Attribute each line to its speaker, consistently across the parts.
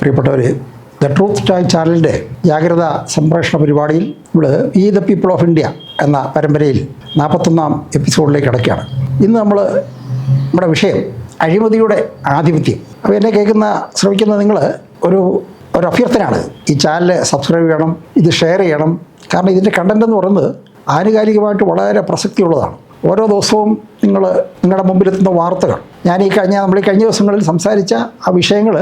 Speaker 1: പ്രിയപ്പെട്ടവർ the truth time ചാനലിന്റെ ജാഗ്രത സംപ്രേഷണ പരിപാടിയിൽ നമ്മൾ ഈ ദ പീപ്പിൾ ഓഫ് ഇന്ത്യ എന്ന പരമ്പരയിൽ നാൽപ്പത്തൊന്നാം എപ്പിസോഡിലേക്ക് അടയ്ക്കുകയാണ് ഇന്ന് നമ്മൾ നമ്മുടെ വിഷയം അഴിമതിയുടെ ആധിപത്യം. അപ്പോൾ എന്നെ കേൾക്കുന്ന ശ്രമിക്കുന്ന നിങ്ങൾ ഒരു ഒരു അഭ്യർത്ഥനയാണ്. ഈ ചാനൽ സബ്സ്ക്രൈബ് ചെയ്യണം ഇത് ഷെയർ ചെയ്യണം. കാരണം ഇതിന്റെ കണ്ടന്റ് എന്ന് പറയുന്നത് ആനുകാലികമായിട്ട് വളരെ പ്രസക്തിയുള്ളതാണ്. ഓരോ ദിവസവും നിങ്ങൾ നിങ്ങളുടെ മുമ്പിലെത്തുന്ന വാർത്തകൾ. ഞാൻ ഈ കഴിഞ്ഞ നമ്മൾ ഈ കഴിഞ്ഞ ദിവസങ്ങളിൽ സംസാരിച്ച ആ വിഷയങ്ങൾ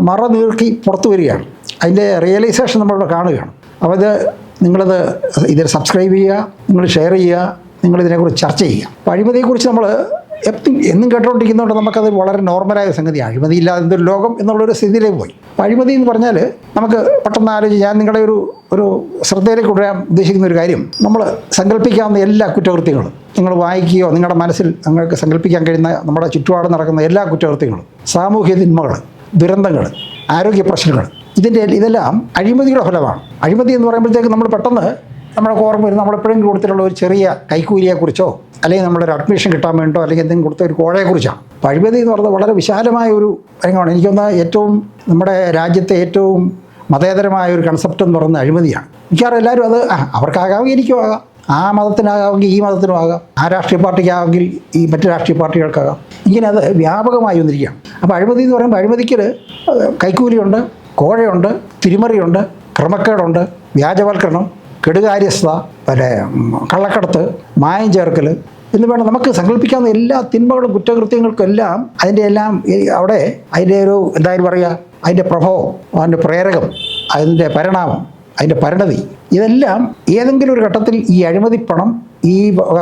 Speaker 1: മറ നീർക്കി പുറത്തു വരികയാണ്. അതിന്റെ റിയലൈസേഷൻ നമ്മളിവിടെ കാണുകയാണ്. അപ്പോൾ ഇത് നിങ്ങളത് ഇതിൽ സബ്സ്ക്രൈബ് ചെയ്യുക നിങ്ങൾ ഷെയർ ചെയ്യുക നിങ്ങൾ ഇതിനെക്കുറിച്ച് ചർച്ച ചെയ്യുക. അപ്പോൾ അഴിമതിയെക്കുറിച്ച് നമ്മൾ എപ്പം എന്നും കേട്ടുകൊണ്ടിരിക്കുന്നതുകൊണ്ട് നമുക്കത് വളരെ നോർമലായ സംഗതിയാണ്. അഴിമതി ഇല്ലാതെ എന്തൊരു ലോകം എന്നുള്ളൊരു സ്ഥിതിയിലേക്ക് പോയി. അഴിമതി എന്ന് പറഞ്ഞാൽ നമുക്ക് പെട്ടെന്ന് ആലോചിച്ച് ഞാൻ നിങ്ങളുടെ ഒരു ഒരു ശ്രദ്ധയിലേക്ക് കൊണ്ടുവരാൻ ഉദ്ദേശിക്കുന്ന ഒരു കാര്യം. നമ്മൾ സങ്കല്പിക്കാവുന്ന എല്ലാ കുറ്റകൃത്യങ്ങളും നിങ്ങൾ വായിക്കുകയോ നിങ്ങളുടെ മനസ്സിൽ നിങ്ങൾക്ക് സങ്കല്പിക്കാൻ കഴിയുന്ന നമ്മുടെ ചുറ്റുപാട് നടക്കുന്ന എല്ലാ കുറ്റകൃത്യങ്ങളും സാമൂഹ്യ തിന്മകൾ ദുരന്തങ്ങൾ ആരോഗ്യ പ്രശ്നങ്ങൾ ഇതിന്റെ ഇതെല്ലാം അഴിമതിയുടെ ഫലമാണ്. അഴിമതി എന്ന് പറയുമ്പോഴത്തേക്ക് നമ്മൾ പെട്ടെന്ന് നമ്മുടെ ഓർമ്മ വരും. നമ്മളെപ്പോഴും കൊടുത്തിട്ടുള്ള ഒരു ചെറിയ കൈക്കൂലിയെക്കുറിച്ചോ അല്ലെങ്കിൽ നമ്മളൊരു അഡ്മിഷൻ കിട്ടാൻ വേണ്ടോ അല്ലെങ്കിൽ എന്തെങ്കിലും കൊടുത്ത ഒരു കോഴയെക്കുറിച്ചാണ്. അപ്പോൾ അഴിമതി എന്ന് പറയുന്നത് വളരെ വിശാലമായ ഒരു രംഗമാണ്. എനിക്കൊന്ന് ഏറ്റവും നമ്മുടെ രാജ്യത്തെ ഏറ്റവും മതേതരമായ ഒരു കൺസെപ്റ്റ് എന്ന് പറയുന്നത് അഴിമതിയാണ്. മിക്കവാറും എല്ലാവരും അത് അവർക്കാകാം എനിക്കും ആകാം. ആ മതത്തിനാകാമെങ്കിൽ ഈ മതത്തിനും ആകാം ആ രാഷ്ട്രീയ പാർട്ടിക്കാകെങ്കിൽ ഈ മറ്റു രാഷ്ട്രീയ പാർട്ടികൾക്കാകാം. ഇങ്ങനെ അത് വ്യാപകമായി വന്നിരിക്കുകയാണ്. അപ്പോൾ അഴിമതി എന്ന് പറയുമ്പോൾ അഴിമതിക്ക് കൈക്കൂലിയുണ്ട് കോഴയുണ്ട് തിരിമറിയുണ്ട് ക്രമക്കേടുണ്ട് വ്യാജവൽക്കരണം കെടുകാര്യസ്ഥത പിന്നെ കള്ളക്കടത്ത് മായം ചേർക്കൽ എന്ന് വേണം. നമുക്ക് സങ്കല്പിക്കാവുന്ന എല്ലാ തിന്മകളും കുറ്റകൃത്യങ്ങൾക്കും എല്ലാം അതിന്റെ എല്ലാം അവിടെ അതിന്റെ ഒരു എന്തായാലും പറയുക അതിന്റെ പ്രഭാവം അതിന്റെ പ്രേരകം അതിന്റെ പരിണാമം അതിന്റെ പരിണതി ഇതെല്ലാം ഏതെങ്കിലും ഒരു ഘട്ടത്തിൽ ഈ അഴിമതി പണം ഈ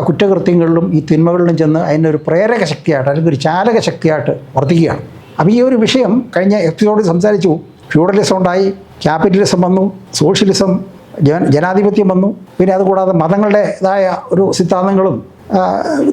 Speaker 1: കുറ്റകൃത്യങ്ങളിലും ഈ തിന്മകളിലും ചെന്ന് അതിന്റെ ഒരു പ്രേരക ശക്തിയായിട്ട് അല്ലെങ്കിൽ ഒരു ചാലക ശക്തിയായിട്ട് വർദ്ധിക്കുകയാണ്. അപ്പോൾ ഈ ഒരു വിഷയം കഴിഞ്ഞ എപ്പിസോഡിൽ സംസാരിച്ചു. ഫ്യൂഡലിസം ഉണ്ടായി ക്യാപിറ്റലിസം വന്നു സോഷ്യലിസം ജന ജനാധിപത്യം വന്നു. പിന്നെ അതുകൂടാതെ മതങ്ങളുടേതായ ഒരു സിദ്ധാന്തങ്ങളും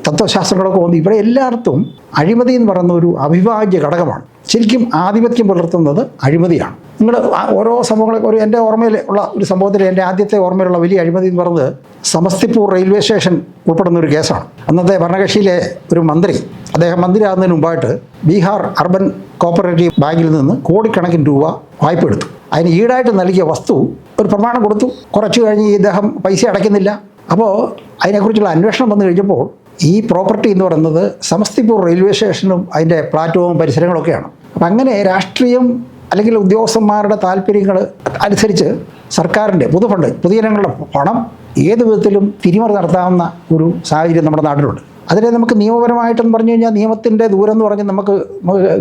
Speaker 1: തത്വശാസ്ത്രങ്ങളൊക്കെ വന്നു. ഇവിടെ എല്ലായിടത്തും അഴിമതി എന്ന് പറയുന്ന ഒരു അവിഭാജ്യ ഘടകമാണ്. ശരിക്കും ആധിപത്യം പുലർത്തുന്നത് അഴിമതിയാണ്. നിങ്ങൾ ഓരോ സംഭവങ്ങളെ ഒരു എന്റെ ഓർമ്മയിൽ ഉള്ള ഒരു സംഭവത്തിൽ എന്റെ ആദ്യത്തെ ഓർമ്മയിലുള്ള വലിയ അഴിമതി എന്ന് പറഞ്ഞത് സമസ്തിപൂർ റെയിൽവേ സ്റ്റേഷൻ ഉൾപ്പെടുന്ന ഒരു കേസാണ്. അന്നത്തെ ഭരണകക്ഷിയിലെ ഒരു മന്ത്രി അദ്ദേഹം മന്ത്രിയാകുന്നതിന് മുമ്പായിട്ട് ബീഹാർ അർബൻ കോപ്പറേറ്റീവ് ബാങ്കിൽ നിന്ന് കോടിക്കണക്കിന് രൂപ വായ്പ എടുത്തു. അതിന് ഈടായിട്ട് നൽകിയ വസ്തു ഒരു പ്രമാണം കൊടുത്തു. കുറച്ച് കഴിഞ്ഞ് ഇദ്ദേഹം പൈസ അടയ്ക്കുന്നില്ല. അപ്പോൾ അതിനെക്കുറിച്ചുള്ള അന്വേഷണം വന്നു കഴിഞ്ഞപ്പോൾ ഈ പ്രോപ്പർട്ടി എന്ന് പറയുന്നത് സമസ്തിപൂർ റെയിൽവേ സ്റ്റേഷനും അതിന്റെ പ്ലാറ്റ്ഫോമും പരിസരങ്ങളൊക്കെയാണ്. അപ്പം അങ്ങനെ രാഷ്ട്രീയം അല്ലെങ്കിൽ ഉദ്യോഗസ്ഥന്മാരുടെ താല്പര്യങ്ങൾ അനുസരിച്ച് സർക്കാരിന്റെ പൊതുഫണ്ട് പൊതുജനങ്ങളുടെ പണം ഏത് വിധത്തിലും തിരിമറി നടത്താവുന്ന ഒരു സാഹചര്യം നമ്മുടെ നാട്ടിലുണ്ട്. അതിനെ നമുക്ക് നിയമപരമായിട്ടെന്ന് പറഞ്ഞു കഴിഞ്ഞാൽ നിയമത്തിന്റെ ദൂരം എന്ന് പറഞ്ഞ് നമുക്ക്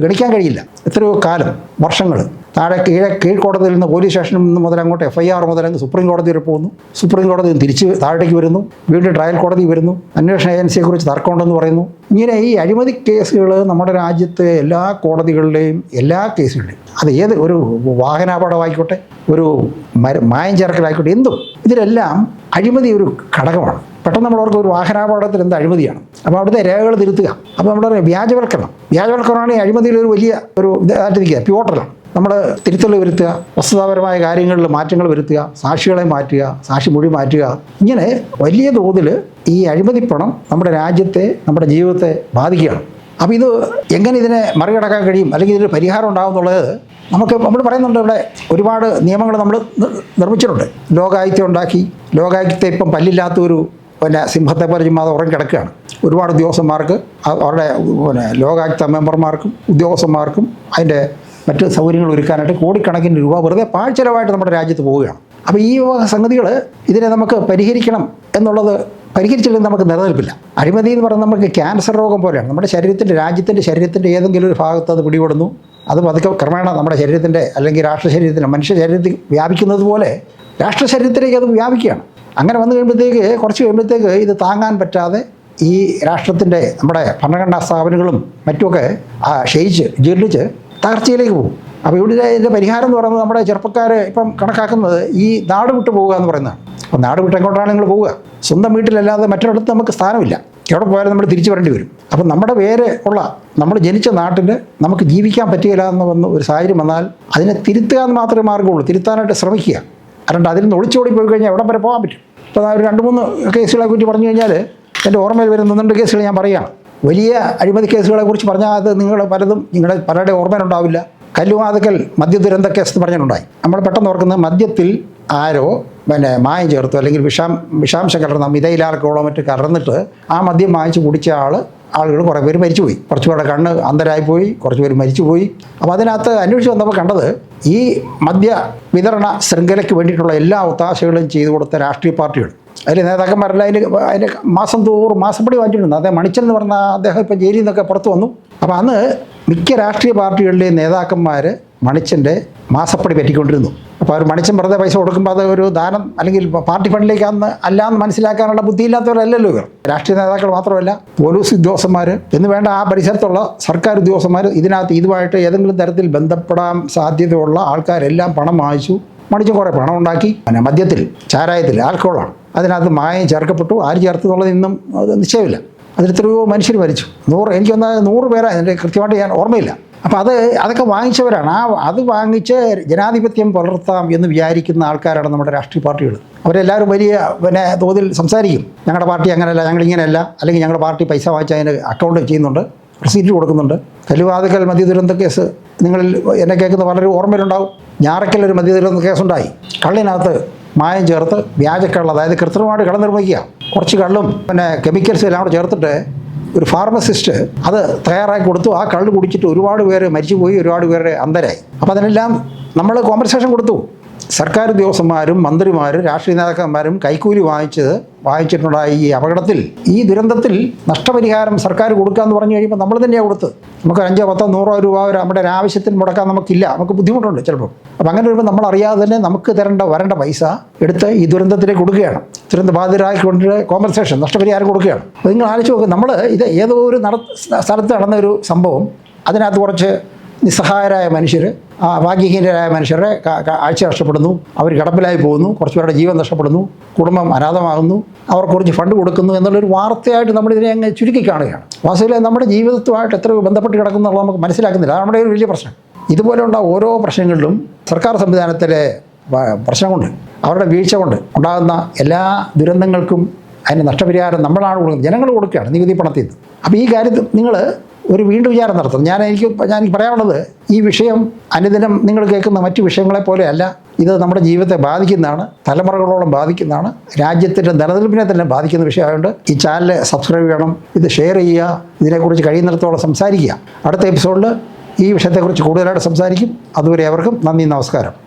Speaker 1: ഗണിക്കാൻ കഴിയില്ല. എത്രയോ കാലം വർഷങ്ങൾ താഴെ കീഴെ കീഴ്ക്കോടതിയിൽ നിന്ന് പോലീസ് സ്റ്റേഷനിൽ നിന്ന് മുതൽ അങ്ങോട്ട് എഫ് ഐ ആർ മുതൽ അങ്ങ് സുപ്രീം കോടതി വരെ പോകുന്നു. സുപ്രീം കോടതി തിരിച്ച് താഴേക്ക് വരുന്നു. വീണ്ടും ട്രയൽ കോടതി വരുന്നു. അന്വേഷണ ഏജൻസിയെക്കുറിച്ച് തർക്കമുണ്ടെന്ന് പറയുന്നു. ഇങ്ങനെ ഈ അഴിമതി കേസുകൾ നമ്മുടെ രാജ്യത്തെ എല്ലാ കോടതികളിലെയും എല്ലാ കേസുകളുടെയും അത് ഏത് ഒരു വാഹനാപകടമായിക്കോട്ടെ ഒരു മായം ചേർക്കലായിക്കോട്ടെ എന്തും ഇതിലെല്ലാം അഴിമതി ഒരു ഘടകമാണ്. പെട്ടെന്ന് നമ്മൾ ഓർക്കും ഒരു വാഹനാപകടത്തിൽ എന്ത് അഴിമതിയാണ്. അപ്പോൾ അവിടുത്തെ രേഖകൾ തിരുത്തുക. അപ്പോൾ നമ്മുടെ വ്യാജവൽക്കരണം. വ്യാജവൽക്കരണമാണ് ഈ അഴിമതിയിൽ ഒരു വലിയ ഒരു ഇതായിട്ട് നിൽക്കുക പ്യൂട്ടറാണ് നമ്മൾ തിരുത്തൽ വരുത്തുക വസ്തുതാപരമായ കാര്യങ്ങളിൽ മാറ്റങ്ങൾ വരുത്തുക സാക്ഷികളെ മാറ്റുക സാക്ഷി മൊഴി മാറ്റുക. ഇങ്ങനെ വലിയ തോതിൽ ഈ അഴിമതി പണം നമ്മുടെ രാജ്യത്തെ നമ്മുടെ ജീവിതത്തെ ബാധിക്കുകയാണ്. അപ്പോൾ ഇത് എങ്ങനെ ഇതിനെ മറികടക്കാൻ കഴിയും? അല്ലെങ്കിൽ ഇതിന് പരിഹാരം ഉണ്ടാകും എന്നുള്ളത് നമുക്ക് നമ്മൾ പറയുന്നുണ്ട് ഇവിടെ ഒരുപാട് നിയമങ്ങൾ നമ്മൾ നിർമ്മിച്ചിട്ടുണ്ട്. ലോകായുക്തം ഉണ്ടാക്കി ലോകായുക്തത്തെ ഇപ്പം പല്ലില്ലാത്ത ഒരു പിന്നെ സിംഹത്തെ പോലെ ചുമ്മാതെ ഉറങ്ങി കിടക്കുകയാണ്. ഒരുപാട് ഉദ്യോഗസ്ഥന്മാർക്ക് അവരുടെ പിന്നെ ലോകായുക്ത മെമ്പർമാർക്കും ഉദ്യോഗസ്ഥന്മാർക്കും അതിന്റെ മറ്റ് സൗകര്യങ്ങൾ ഒരുക്കാനായിട്ട് കോടിക്കണക്കിന് രൂപ വെറുതെ പാഴ്ചെലവായിട്ട് നമ്മുടെ രാജ്യത്ത് പോവുകയാണ്. അപ്പോൾ ഈ സംഗതികൾ ഇതിനെ നമുക്ക് പരിഹരിക്കണം എന്നുള്ളത് പരിഹരിച്ചില്ലെങ്കിൽ നമുക്ക് നിലനിൽപ്പില്ല. അഴിമതി എന്ന് പറഞ്ഞാൽ നമുക്ക് ക്യാൻസർ രോഗം പോലെയാണ്. നമ്മുടെ ശരീരത്തിന്റെ രാജ്യത്തിന്റെ ശരീരത്തിന്റെ ഏതെങ്കിലും ഒരു ഭാഗത്ത് അത് പിടിപെടുന്നു. അത് പതുക്കെ ക്രമേണ നമ്മുടെ ശരീരത്തിന്റെ അല്ലെങ്കിൽ രാഷ്ട്ര ശരീരത്തിന്റെ മനുഷ്യ ശരീരത്തിൽ വ്യാപിക്കുന്നത് പോലെ രാഷ്ട്ര ശരീരത്തിലേക്ക് അത് വ്യാപിക്കുകയാണ്. അങ്ങനെ വന്നു കഴിയുമ്പോഴത്തേക്ക് കുറച്ച് കഴിയുമ്പോഴത്തേക്ക് ഇത് താങ്ങാൻ പറ്റാതെ ഈ രാഷ്ട്രത്തിന്റെ നമ്മുടെ ഭരണഘടനാ സ്ഥാപനങ്ങളും മറ്റുമൊക്കെ ക്ഷയിച്ച് ജീർണിച്ച് തകർച്ചയിലേക്ക് പോകും. അപ്പോൾ ഇവിടെ ഇതിന്റെ പരിഹാരം എന്ന് പറയുന്നത് നമ്മുടെ ചെറുപ്പക്കാർ ഇപ്പം കണക്കാക്കുന്നത് ഈ നാട് വിട്ടു പോവുക എന്ന് പറയുന്നതാണ്. അപ്പോൾ നാട് വിട്ട് എങ്ങോട്ടാണ് നിങ്ങൾ പോവുക? സ്വന്തം വീട്ടിലല്ലാതെ മറ്റൊരിടത്ത് നമുക്ക് സ്ഥാനമില്ല. എവിടെ പോയാലും നമ്മൾ തിരിച്ചു വരേണ്ടി വരും. അപ്പം നമ്മുടെ പേര് ഉള്ള നമ്മൾ ജനിച്ച നാട്ടിൽ നമുക്ക് ജീവിക്കാൻ പറ്റുകയില്ല എന്ന് വന്ന ഒരു സാഹചര്യം വന്നാൽ അതിനെ തിരുത്തുക എന്ന് മാത്രമേ മാർഗമുള്ളൂ തിരുത്താനായിട്ട് ശ്രമിക്കുക. അല്ലാണ്ട് അതിൽ നിന്ന് ഒളിച്ചോടി പോയി കഴിഞ്ഞാൽ എവിടെ വരെ പോകാൻ പറ്റും? ഇപ്പോൾ ഒരു രണ്ട് മൂന്ന് കേസുകളെ കുറിച്ച് പറഞ്ഞു കഴിഞ്ഞാൽ എന്റെ ഓർമ്മയിൽ വരുന്ന രണ്ട് കേസുകൾ ഞാൻ പറയുകയാണ്. വലിയ അഴിമതി കേസുകളെ കുറിച്ച് പറഞ്ഞാൽ അത് നിങ്ങൾ പലതും നിങ്ങളുടെ പലരുടെ ഓർമ്മയിലുണ്ടാവില്ല. കല്ലുവാതുക്കൽ മദ്യ ദുരന്ത കേസ് പറഞ്ഞിട്ടുണ്ടായി. നമ്മൾ പെട്ടെന്ന് ഓർക്കുന്ന മദ്യത്തിൽ ആരോ പിന്നെ മായം ചേർത്തു അല്ലെങ്കിൽ വിഷാം വിഷാംശം കലർന്ന മിതയിലാർക്കോളം മറ്റ് കലർന്നിട്ട് ആ മദ്യം വാങ്ങിച്ച് കുടിച്ച ആൾ ആളുകൾ കുറേ പേര് മരിച്ചുപോയി. കുറച്ച് പേരുടെ കണ്ണ് അന്ധരായിപ്പോയി കുറച്ച് പേര് മരിച്ചുപോയി. അപ്പോൾ അതിനകത്ത് അന്വേഷിച്ച് വന്നപ്പോൾ കണ്ടത് ഈ മദ്യ വിതരണ ശൃംഖലയ്ക്ക് വേണ്ടിയിട്ടുള്ള എല്ലാ ഒത്താശകളും ചെയ്തു കൊടുത്ത രാഷ്ട്രീയ പാർട്ടികൾ. അതിൽ നേതാക്കന്മാരല്ല അതിന് അതിന് മാസം തോറും മാസപ്പടി വാങ്ങിച്ചിട്ടുണ്ട്. അദ്ദേഹം മണിച്ചൽ എന്ന് പറഞ്ഞ അദ്ദേഹം ഇപ്പം ജയിലിൽ നിന്നൊക്കെ പുറത്തു വന്നു. അപ്പോൾ അന്ന് മിക്ക രാഷ്ട്രീയ പാർട്ടികളിലെയും നേതാക്കന്മാർ മണിച്ചന്റെ മാസപ്പടി പറ്റിക്കൊണ്ടിരുന്നു. അപ്പോൾ അവർ മണിച്ചൻ വെറുതെ പൈസ കൊടുക്കുമ്പോൾ അത് ഒരു ദാനം അല്ലെങ്കിൽ പാർട്ടി ഫണ്ടിലേക്കാന്ന് അല്ല എന്ന് മനസ്സിലാക്കാനുള്ള ബുദ്ധിയില്ലാത്തവരല്ലല്ലോ ഇവർ. രാഷ്ട്രീയ നേതാക്കൾ മാത്രമല്ല പോലീസ് ഉദ്യോഗസ്ഥന്മാർ എന്ന് വേണ്ട ആ പരിസരത്തുള്ള സർക്കാർ ഉദ്യോഗസ്ഥന്മാർ ഇതിനകത്ത് ഇതുമായിട്ട് ഏതെങ്കിലും തരത്തിൽ ബന്ധപ്പെടാൻ സാധ്യതയുള്ള ആൾക്കാരെല്ലാം പണം വാങ്ങിച്ചു. മണിച്ചൻ കുറേ പണം ഉണ്ടാക്കി. പിന്നെ മദ്യത്തിൽ ചാരായത്തിൽ ആൽക്കഹോളാണ്. അതിനകത്ത് മായം ചേർക്കപ്പെട്ടു. ആര് ചേർത്തു എന്നുള്ളത് ഇന്നും അത് നിശ്ചയമില്ല. അതിലെത്രയോ മനുഷ്യർ മരിച്ചു. നൂറ് എനിക്കൊന്ന് നൂറ് പേരാ അതിന്റെ കൃത്യമായിട്ട് ഞാൻ ഓർമ്മയില്ല. അപ്പോൾ അത് അതൊക്കെ വാങ്ങിച്ചവരാണ്. ആ അത് വാങ്ങിച്ച് ജനാധിപത്യം പുലർത്താം എന്ന് വിചാരിക്കുന്ന ആൾക്കാരാണ് നമ്മുടെ രാഷ്ട്രീയ പാർട്ടികൾ. അവരെല്ലാവരും വലിയ പിന്നെ തോതിൽ സംസാരിക്കും. ഞങ്ങളുടെ പാർട്ടി അങ്ങനെയല്ല ഞങ്ങളിങ്ങനെയല്ല അല്ലെങ്കിൽ ഞങ്ങളുടെ പാർട്ടി പൈസ വാങ്ങിച്ച് അതിന് അക്കൗണ്ട് ചെയ്യുന്നുണ്ട്. റെസീറ്റ് കൊടുക്കുന്നുണ്ട്. കല്ലുവാതുക്കൽ മദ്യ ദുരന്ത കേസ് നിങ്ങളിൽ എന്നെ കേൾക്കുന്ന വളരെ ഓർമ്മയിലുണ്ടാവും. ഞാറയ്ക്കൽ ഒരു മദ്യത്തിലൊന്ന് കേസുണ്ടായി. കള്ളിനകത്ത് മായം ചേർത്ത് വ്യാജക്കള്ള അതായത് കൃത്രിമമായിട്ട് കള്ളം നിർമ്മിക്കുക. കുറച്ച് കള്ളും പിന്നെ കെമിക്കൽസും എല്ലാം കൂടെ ചേർത്തിട്ട് ഒരു ഫാർമസിസ്റ്റ് അത് തയ്യാറാക്കി കൊടുത്തു. ആ കള്ള് കുടിച്ചിട്ട് ഒരുപാട് പേര് മരിച്ചുപോയി ഒരുപാട് പേര് അന്തരായി. അപ്പോൾ അതിനെല്ലാം നമ്മൾ കോമ്പൻസേഷൻ കൊടുത്തു. സർക്കാർ ഉദ്യോഗസ്ഥന്മാരും മന്ത്രിമാരും രാഷ്ട്രീയ നേതാക്കന്മാരും കൈക്കൂലി വാങ്ങിച്ചത് വാങ്ങിച്ചിട്ടുണ്ടായ ഈ അപകടത്തിൽ ഈ ദുരന്തത്തിൽ നഷ്ടപരിഹാരം സർക്കാർ കൊടുക്കാമെന്ന് പറഞ്ഞു കഴിയുമ്പോൾ നമ്മൾ തന്നെയാണ് കൊടുത്ത് നമുക്ക് അഞ്ചോ പത്തോ നൂറോ രൂപ നമ്മുടെ ഒരു ആവശ്യത്തിന് മുടക്കാൻ നമുക്കില്ല. നമുക്ക് ബുദ്ധിമുട്ടുണ്ട് ചിലപ്പോൾ. അപ്പോൾ അങ്ങനെ വരുമ്പോൾ നമ്മൾ അറിയാതെ തന്നെ നമുക്ക് തരേണ്ട വരേണ്ട പൈസ എടുത്ത് ഈ ദുരന്തത്തിലേക്ക് കൊടുക്കുകയാണ്. ദുരന്ത ബാധിതരായി കൊണ്ട് കോമ്പൻസേഷൻ നഷ്ടപരിഹാരം കൊടുക്കുകയാണ്. അപ്പോൾ നിങ്ങൾ ആലോചിച്ച് നോക്കുക നമ്മൾ ഇത് ഏതോ ഒരു നട സ്ഥലത്ത് നടന്ന ഒരു സംഭവം അതിനകത്ത് കുറച്ച് നിസ്സഹായരായ മനുഷ്യർ ഭാഗ്യഹീനരായ മനുഷ്യരുടെ ആഴ്ച നഷ്ടപ്പെടുന്നു. അവർ കിടപ്പിലായി പോകുന്നു. കുറച്ച് പേരുടെ ജീവൻ നഷ്ടപ്പെടുന്നു. കുടുംബം അനാഥമാകുന്നു. അവർക്ക് കുറച്ച് ഫണ്ട് കൊടുക്കുന്നു എന്നുള്ളൊരു വാർത്തയായിട്ട് നമ്മളിതിനെ അങ്ങ് ചുരുക്കി കാണുകയാണ്. വാസ്തവത്തിൽ നമ്മുടെ ജീവിതത്തുമായിട്ട് എത്ര ബന്ധപ്പെട്ട് കിടക്കുന്നുള്ളത് നമുക്ക് മനസ്സിലാക്കുന്നില്ല. അതാണ് നമ്മുടെ ഒരു വലിയ പ്രശ്നം. ഇതുപോലെയുള്ള ഓരോ പ്രശ്നങ്ങളിലും സർക്കാർ സംവിധാനത്തിലെ പ്രശ്നമുണ്ട്. അവരുടെ വീഴ്ച കൊണ്ട് ഉണ്ടാകുന്ന എല്ലാ ദുരന്തങ്ങൾക്കും അതിന് നഷ്ടപരിഹാരം നമ്മളാണ് കൊടുക്കുന്നത്. ജനങ്ങൾ കൊടുക്കുകയാണ് നികുതി പണത്തിൽ നിന്ന്. അപ്പോൾ ഈ കാര്യത്തിൽ നിങ്ങൾ ഒരു വീണ്ടും വിചാരം നടത്തും. ഞാൻ എനിക്ക് ഞാൻ പറയാനുള്ളത് ഈ വിഷയം അനുദിനം നിങ്ങൾ കേൾക്കുന്ന മറ്റു വിഷയങ്ങളെ പോലെയല്ല. ഇത് നമ്മുടെ ജീവിതത്തെ ബാധിക്കുന്നതാണ് തലമുറകളോളം ബാധിക്കുന്നതാണ് രാജ്യത്തിന്റെ നിലനിൽപ്പിനെ തന്നെ ബാധിക്കുന്ന വിഷയമായതുകൊണ്ട് ഈ ചാനൽ സബ്സ്ക്രൈബ് ചെയ്യണം ഇത് ഷെയർ ചെയ്യുക ഇതിനെക്കുറിച്ച് കഴിയുന്നിടത്തോളം സംസാരിക്കുക. അടുത്ത എപ്പിസോഡിൽ ഈ വിഷയത്തെക്കുറിച്ച് കൂടുതലായിട്ട് സംസാരിക്കും. അതുവരെ അവർക്കും നന്ദി നമസ്കാരം.